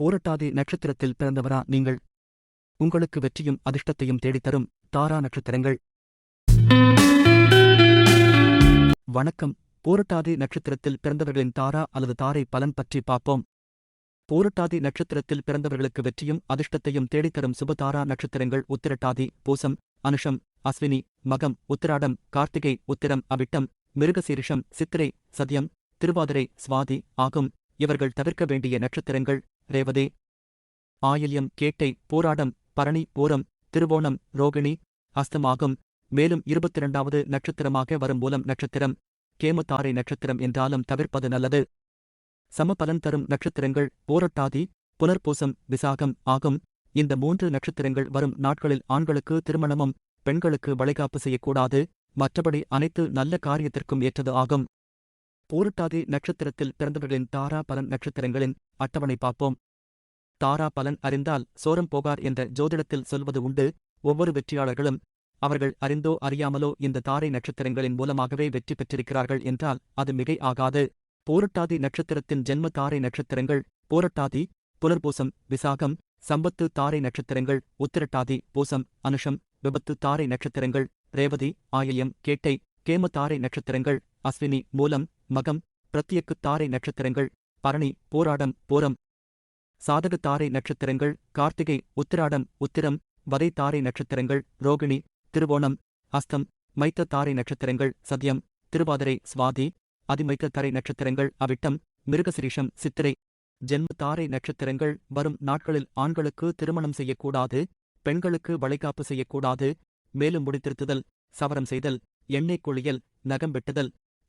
போரட்டாதி நட்சத்திரத்தில் பிறந்தவரா நீங்கள்? உங்களுக்கு வெற்றியும் அதிர்ஷ்டத்தையும் தேடித்தரும் தாரா நட்சத்திரங்கள். வணக்கம். போரட்டாதி நட்சத்திரத்தில் பிறந்தவர்களின் தாரா அல்லது தாரை பலன் பற்றி பார்ப்போம். போரட்டாதி நட்சத்திரத்தில் பிறந்தவர்களுக்கு வெற்றியும் அதிர்ஷ்டத்தையும் தேடித்தரும் சுபதாரா நட்சத்திரங்கள் உத்திரட்டாதி பூசம் அனுஷம் அஸ்வினி மகம் உத்திராடம் கார்த்திகை உத்திரம் அவிட்டம் மிருகசீரிஷம் சித்திரை சத்யம் திருவாதிரை சுவாதி ஆகும். இவர்கள் தவிர்க்க வேண்டிய நட்சத்திரங்கள் ரேவதே. ஆயில்யம் கேட்டை போராடம் பரணி பூரம் திருவோணம் ரோகிணி அஸ்தமாகும். மேலும் இருபத்திரண்டாவது நட்சத்திரமாக வரும் மூலம் நட்சத்திரம். கேமத்தாரை நட்சத்திரம் என்றாலும் தவிர்ப்பது நல்லது. சமபலன் தரும் நட்சத்திரங்கள் போரட்டாதி புனர்பூசம் விசாகம் ஆகும். இந்த மூன்று நட்சத்திரங்கள் வரும் நாட்களில் ஆண்களுக்கு திருமணமும் பெண்களுக்கு வளைகாப்பு செய்யக்கூடாது. மற்றபடி அனைத்து நல்ல காரியத்திற்கும் ஏற்றது ஆகும். போருட்டாதி நட்சத்திரத்தில் பிறந்தவர்களின் தாரா பலன் நட்சத்திரங்களின் அட்டவணை பார்ப்போம். தாரா பலன் அறிந்தால் சோரம் போகார் என்ற ஜோதிடத்தில் சொல்வது உண்டு. ஒவ்வொரு வெற்றியாளர்களும் அவர்கள் அறிந்தோ அறியாமலோ இந்த தாரை நட்சத்திரங்களின் மூலமாகவே வெற்றி பெற்றிருக்கிறார்கள் என்றால் அது மிகை ஆகாது. போரட்டாதி நட்சத்திரத்தின் ஜென்ம தாரை நட்சத்திரங்கள் போரட்டாதி புனர்பூசம் விசாகம் சம்பத்து தாரை நட்சத்திரங்கள் உத்திரட்டாதி பூசம் அனுஷம் விபத்து தாரை நட்சத்திரங்கள் ரேவதி ஆயில்யம் கேட்டை கேம தாரை நட்சத்திரங்கள் அஸ்வினி மூலம் மகம் பிரத்யக்கு தாரை நட்சத்திரங்கள் பரணி போராடம் போரம். சாதக தாரை நட்சத்திரங்கள் கார்த்திகை உத்திராடம் உத்திரம் வதை தாரை நட்சத்திரங்கள் ரோகிணி திருவோணம் அஸ்தம் மைத்த தாரை நட்சத்திரங்கள் சத்யம் திருவாதிரை சுவாதி அதிமைத்த தரை நட்சத்திரங்கள் அவிட்டம் மிருகசிரீஷம் சித்திரை. ஜென்ம தாரை நட்சத்திரங்கள் வரும் நாட்களில் ஆண்களுக்கு திருமணம் செய்யக்கூடாது பெண்களுக்கு வளைகாப்பு செய்யக்கூடாது. மேலும் முடித்திருத்துதல் சவரம் செய்தல் எண்ணெய் குளியல் நகம் வெட்டுதல்.